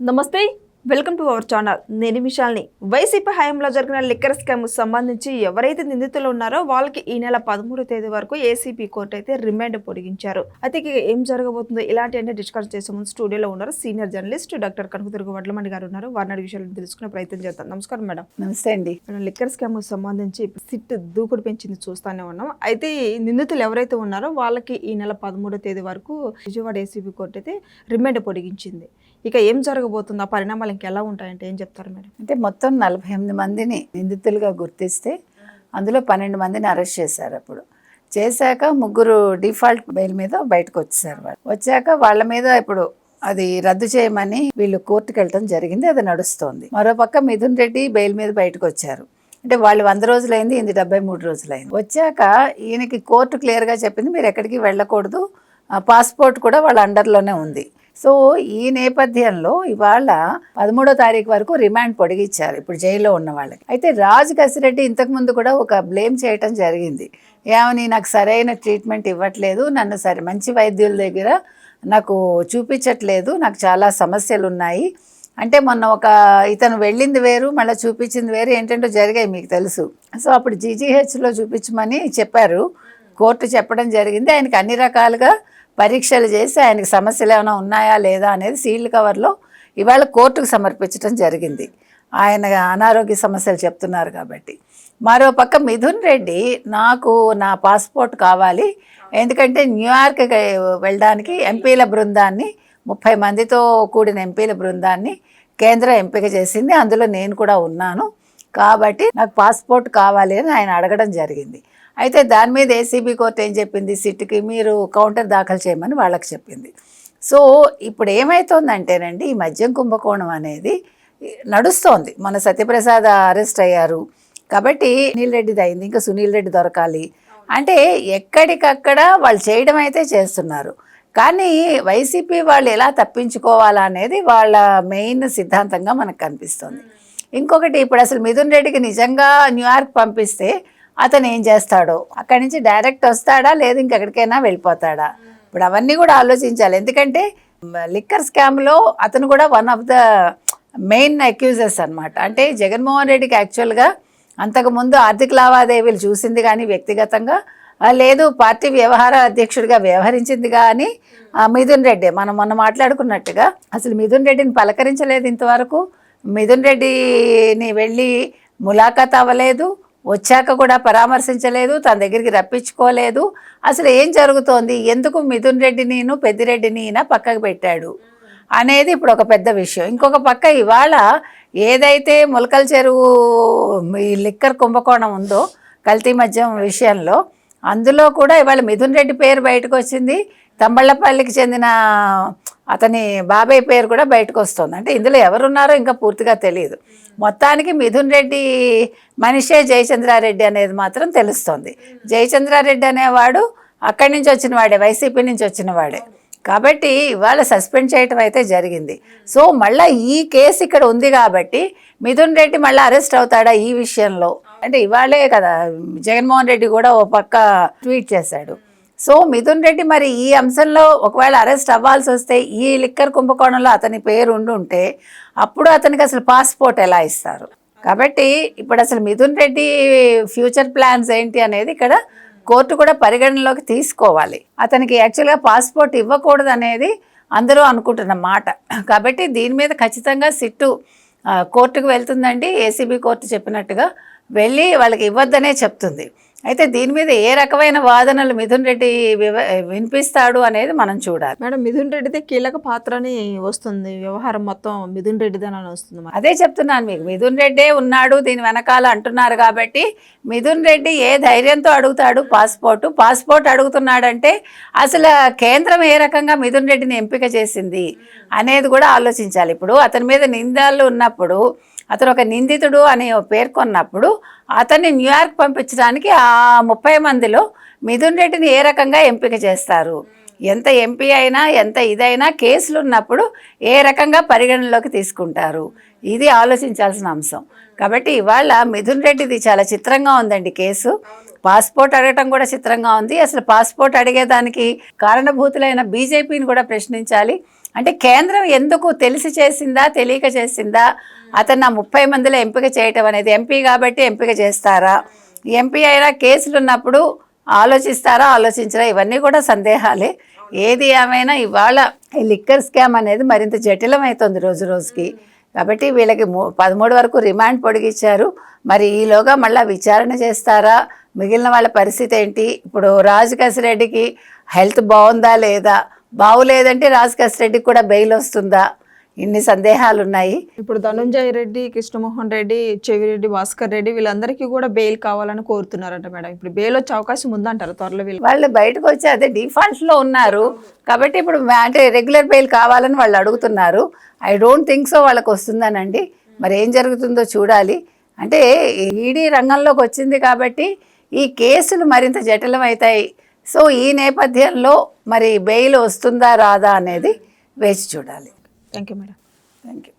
నమస్తే welcome to our channel. నేను విశాల్ని YCP హయాంలో జరిగిన లిక్కర్ స్కామ్ సంబంధించి ఎవరైతే నిందితులు ఉన్నారో వాళ్ళకి ఈ నెల పదమూడో తేదీ వరకు ఏసీపీ కోర్టు అయితే రిమాండ్ పొడిగించారు. అయితే ఇక ఏం జరగబోతుందో ఇలాంటి అన్ని డిస్కస్ చేసే ముందు స్టూడియోలో ఉన్నారు senior journalist doctor Kanakadurga Vadlamandi గారు ఉన్నారు. వారిని విషయాలను తెలుసుకునే ప్రయత్నం చేద్దాం. నమస్కారం మేడం. నమస్తే అండి. మనం లిక్కర్ స్కామ్ సంబంధించి సిట్ దూకుడు పెంచింది చూస్తానే ఉన్నాం. అయితే నిందితులు ఎవరైతే ఉన్నారో వాళ్ళకి ఈ నెల పదమూడో తేదీ వరకు విజయవాడ ఏసీబీ కోర్టు అయితే రిమాండ్ పొడిగించింది. ఇక ఏం జరగబోతుందో ఆ ఇంకా ఎలా ఉంటాయంటే ఏం చెప్తారు మేడం? అంటే మొత్తం నలభై ఎనిమిది మందిని నిందితులుగా గుర్తిస్తే అందులో పన్నెండు మందిని అరెస్ట్ చేశారు అప్పుడు. చేశాక ముగ్గురు డిఫాల్ట్ బెయిల్ మీద బయటకు వచ్చేసారు వాళ్ళు. వచ్చాక వాళ్ళ మీద ఇప్పుడు అది రద్దు చేయమని వీళ్ళు కోర్టుకు వెళ్ళటం జరిగింది అది నడుస్తోంది. మరోపక్క మిథున్ రెడ్డి బెయిల్ మీద బయటకు వచ్చారు. అంటే వాళ్ళు వంద రోజులైంది ఇది డెబ్బై మూడు రోజులైంది. వచ్చాక ఈయనకి కోర్టు క్లియర్గా చెప్పింది మీరు ఎక్కడికి వెళ్ళకూడదు ఆ పాస్పోర్ట్ కూడా వాళ్ళ అండర్లోనే ఉంది. సో ఈ నేపథ్యంలో ఇవాళ పదమూడో తారీఖు వరకు రిమాండ్ పొడిగించారు ఇప్పుడు జైల్లో ఉన్న వాళ్ళకి. అయితే రాజ్ కసిరెడ్డి ఇంతకుముందు కూడా ఒక బ్లేమ్ చేయటం జరిగింది. ఏమని నాకు సరైన ట్రీట్మెంట్ ఇవ్వట్లేదు నన్ను సరే మంచి వైద్యుల దగ్గర నాకు చూపించట్లేదు నాకు చాలా సమస్యలు ఉన్నాయి అంటే మొన్న ఒక ఇతను వెళ్ళింది వేరు మళ్ళీ చూపించింది వేరు ఏంటంటే జరిగాయి మీకు తెలుసు. సో అప్పుడు జీజీహెచ్లో చూపించమని చెప్పారు. కోర్టు చెప్పడం జరిగింది. ఆయనకి అన్ని రకాలుగా పరీక్షలు చేసి ఆయనకి సమస్యలు ఏమైనా ఉన్నాయా లేదా అనేది సీల్డ్ కవర్లో ఇవాళ కోర్టుకు సమర్పించడం జరిగింది. ఆయన అనారోగ్య సమస్యలు చెప్తున్నారు కాబట్టి. మరో పక్క మిథున్ రెడ్డి నాకు నా పాస్పోర్ట్ కావాలి. ఎందుకంటే న్యూయార్క్ వెళ్ళడానికి ఎంపీల బృందాన్ని ముప్పై మందితో కూడిన ఎంపీల బృందాన్ని కేంద్రం ఎంపిక చేసింది. అందులో నేను కూడా ఉన్నాను. కాబట్టి నాకు పాస్పోర్ట్ కావాలి అని ఆయన అడగడం జరిగింది. అయితే దాని మీద ఏసీబీ కోర్టు ఏం చెప్పింది? సిట్కి మీరు కౌంటర్ దాఖలు చేయమని వాళ్ళకి చెప్పింది. సో ఇప్పుడు ఏమవుతోందంటేనండి ఈ మద్యం కుంభకోణం అనేది నడుస్తోంది. మన సత్యప్రసాద్ అరెస్ట్ అయ్యారు. కాబట్టి సునీల్ రెడ్డిది అయింది ఇంకా సునీల్ రెడ్డి దొరకాలి. అంటే ఎక్కడికక్కడ వాళ్ళు చేయడం అయితే చేస్తున్నారు. కానీ వైసీపీ వాళ్ళు ఎలా తప్పించుకోవాలా అనేది వాళ్ళ మెయిన్ సిద్ధాంతంగా మనకు కనిపిస్తుంది. ఇంకొకటి ఇప్పుడు అసలు మిథున్ రెడ్డికి నిజంగా న్యూయార్క్ పంపిస్తే అతను ఏం చేస్తాడో? అక్కడి నుంచి డైరెక్ట్ వస్తాడా? లేదు ఇంకెక్కడికైనా వెళ్ళిపోతాడా? ఇప్పుడు అవన్నీ కూడా ఆలోచించాలి. ఎందుకంటే లిక్కర్ స్కామ్లో అతను కూడా one of the main accuses అనమాట అంటే జగన్మోహన్ రెడ్డికి యాక్చువల్గా అంతకుముందు ఆర్థిక లావాదేవీలు చూసింది కానీ వ్యక్తిగతంగా లేదు పార్టీ వ్యవహార అధ్యక్షుడిగా వ్యవహరించింది కానీ మిథున్ రెడ్డి. మనం మొన్న మాట్లాడుకున్నట్టుగా అసలు మిథున్ రెడ్డిని పలకరించలేదు ఇంతవరకు. మిథున్ రెడ్డిని వెళ్ళి ములాఖాత్ అవ్వలేదు. వచ్చాక కూడా పరామర్శించలేదు తన దగ్గరికి రప్పించుకోలేదు. అసలు ఏం జరుగుతోంది? ఎందుకు మిథున్ రెడ్డిని పెద్దిరెడ్డిని ఈయన పక్కకు పెట్టాడు? అనేది ఇప్పుడు ఒక పెద్ద విషయం. ఇంకొక పక్క ఇవాళ ఏదైతే ములకల చెరువు ఈ లిక్కర్ కుంభకోణం ఉందో కల్తీ మద్యం విషయంలో అందులో కూడా ఇవాళ మిథున్ రెడ్డి పేరు బయటకు వచ్చింది. తంబళ్ళపల్లికి చెందిన అతని బాబాయ్ పేరు కూడా బయటకు వస్తుంది అంటే ఇందులో ఎవరున్నారో ఇంకా పూర్తిగా తెలియదు మొత్తానికి మిథున్ రెడ్డి మనిషే జయచంద్రారెడ్డి అనేది మాత్రం తెలుస్తోంది. జయచంద్రారెడ్డి అనేవాడు అక్కడి నుంచి వచ్చిన వాడే వైసీపీ నుంచి వచ్చిన వాడే. కాబట్టి ఇవాళ సస్పెండ్ చేయటం అయితే జరిగింది. సో మళ్ళీ ఈ కేసు ఇక్కడ ఉంది కాబట్టి మిథున్ రెడ్డి మళ్ళీ అరెస్ట్ అవుతాడా ఈ విషయంలో? అంటే ఇవాళే కదా జగన్మోహన్ రెడ్డి కూడా ఓ పక్క ట్వీట్ చేశాడు. సో మిథున్ రెడ్డి మరి ఈ అంశంలో ఒకవేళ అరెస్ట్ అవ్వాల్సి వస్తే ఈ లిక్కర్ కుంభకోణంలో అతని పేరు ఉండుంటే అప్పుడు అతనికి అసలు పాస్పోర్ట్ ఎలా ఇస్తారు? కాబట్టి ఇప్పుడు అసలు మిథున్ రెడ్డి ఫ్యూచర్ ప్లాన్స్ ఏంటి అనేది ఇక్కడ కోర్టు కూడా పరిగణనలోకి తీసుకోవాలి. అతనికి యాక్చువల్గా పాస్పోర్ట్ ఇవ్వకూడదు అనేది అందరూ అనుకుంటున్న మాట. కాబట్టి దీని మీద ఖచ్చితంగా సిట్టు కోర్టుకు వెళ్తుందండి. ఏసీబీ కోర్టు చెప్పినట్టుగా వెళ్ళి వాళ్ళకి ఇవ్వద్దనే చెప్తుంది. అయితే దీని మీద ఏ రకమైన వాదనలు మిథున్ రెడ్డి వినిపిస్తాడు అనేది మనం చూడాలి. మేడం మిథున్ రెడ్డిదే కీలక పాత్రని వస్తుంది. వ్యవహారం మొత్తం మిథున్ రెడ్డిదేనని వస్తుంది. అదే చెప్తున్నాను మీకు. మిథున్ రెడ్డే ఉన్నాడు దీని వెనకాల అంటున్నారు కాబట్టి మిథున్ రెడ్డి ఏ ధైర్యంతో అడుగుతాడు? పాస్పోర్టు. పాస్పోర్ట్ అడుగుతున్నాడంటే అసలు కేంద్రం ఏ రకంగా మిథున్ రెడ్డిని ఎంపిక చేసింది అనేది కూడా ఆలోచించాలి. ఇప్పుడు అతని మీద నిందాలు ఉన్నప్పుడు అతను ఒక నిందితుడు అని పేర్కొన్నప్పుడు అతన్ని న్యూయార్క్ పంపించడానికి ఆ ముప్పై మందిలో మిథున్ రెడ్డిని ఏ రకంగా ఎంపిక చేస్తారు? ఎంత ఎంపీ అయినా ఎంత ఇదైనా కేసులు ఉన్నప్పుడు ఏ రకంగా పరిగణనలోకి తీసుకుంటారు? ఇది ఆలోచించాల్సిన అంశం. కాబట్టి ఇవాళ మిథున్ రెడ్డిది చాలా చిత్రంగా ఉందండి కేసు. పాస్పోర్ట్ అడగటం కూడా చిత్రంగా ఉంది. అసలు పాస్పోర్ట్ అడిగేదానికి కారణభూతులైన బీజేపీని కూడా ప్రశ్నించాలి. అంటే కేంద్రం ఎందుకు తెలిసి చేసిందా తెలియక చేసిందా? అతను నా ముప్పై మందిలో ఎంపిక చేయటం అనేది ఎంపీ కాబట్టి ఎంపిక చేస్తారా? ఎంపీ అయినా కేసులు ఉన్నప్పుడు ఆలోచిస్తారా ఆలోచించరా? ఇవన్నీ కూడా సందేహాలే. ఏది ఏమైనా ఇవాళ ఈ లిక్కర్ స్కామ్ అనేది మరింత జటిలమవుతుంది రోజు రోజుకి. కాబట్టి వీళ్ళకి మూ- పదమూడు వరకు రిమాండ్ పొడిగించారు. మరి ఈలోగా మళ్ళీ విచారణ చేస్తారా? మిగిలిన వాళ్ళ పరిస్థితి ఏంటి? ఇప్పుడు రాజు రెడ్డికి హెల్త్ బాగుందా లేదా? బాగులేదంటే రాజు రెడ్డికి కూడా బెయిల్ వస్తుందా? ఇన్ని సందేహాలు ఉన్నాయి ఇప్పుడు ధనుంజయ రెడ్డి కృష్ణమోహన్ రెడ్డి చెవిరెడ్డి భాస్కర్ రెడ్డి వీళ్ళందరికీ కూడా బెయిల్ కావాలని కోరుతున్నారంట మేడం. ఇప్పుడు బెయిల్ వచ్చే అవకాశం ఉందంటారు త్వరలో వీళ్ళు. వాళ్ళు బయటకు వచ్చి అదే డిఫాల్ట్లో ఉన్నారు. కాబట్టి ఇప్పుడు అంటే రెగ్యులర్ బెయిల్ కావాలని వాళ్ళు అడుగుతున్నారు. ఐ డోంట్ థింక్ సో వాళ్ళకి వస్తుందనండి. మరి ఏం జరుగుతుందో చూడాలి. అంటే ఈడీ రంగంలోకి వచ్చింది కాబట్టి ఈ కేసులు మరింత జటిలమవుతాయి. సో ఈ నేపథ్యంలో మరి బెయిల్ వస్తుందా రాదా అనేది వేచి చూడాలి. Thank you madam thank you